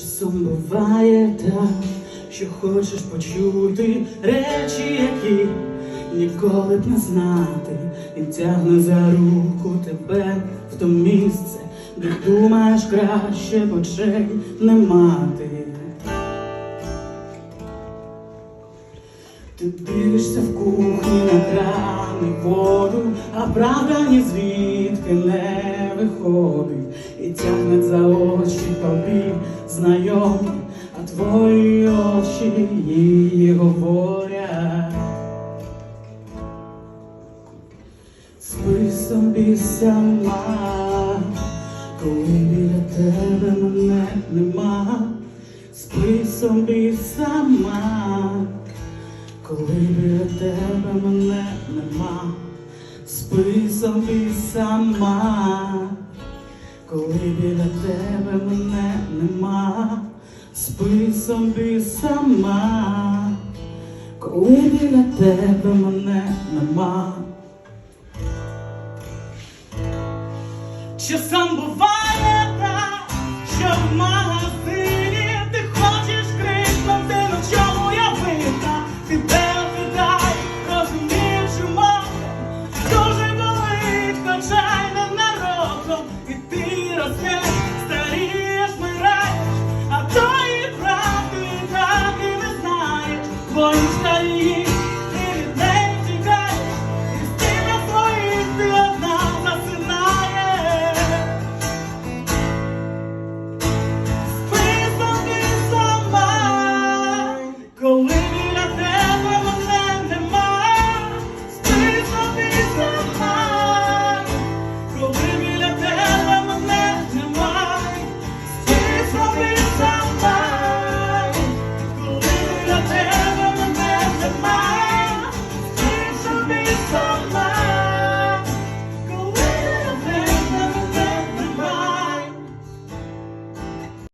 Часом буває так, що хочеш почути речі, які ніколи б не знати, і тягне за руку тебе в то місце, де думаєш краще очей не мати. Ти дивишся в кухні на крани воду, а правда ні звідки не виходить, і тягне за очі тобі знайомі, а твої очі їй говорять. Спи собі сама, коли біля тебе мене нема, спи собі сама. Коли біля тебе мене нема, спи собі сама, коли біля тебе мене нема, спи собі сама, коли біля тебе мене нема. Часом буває так, що в мене One time.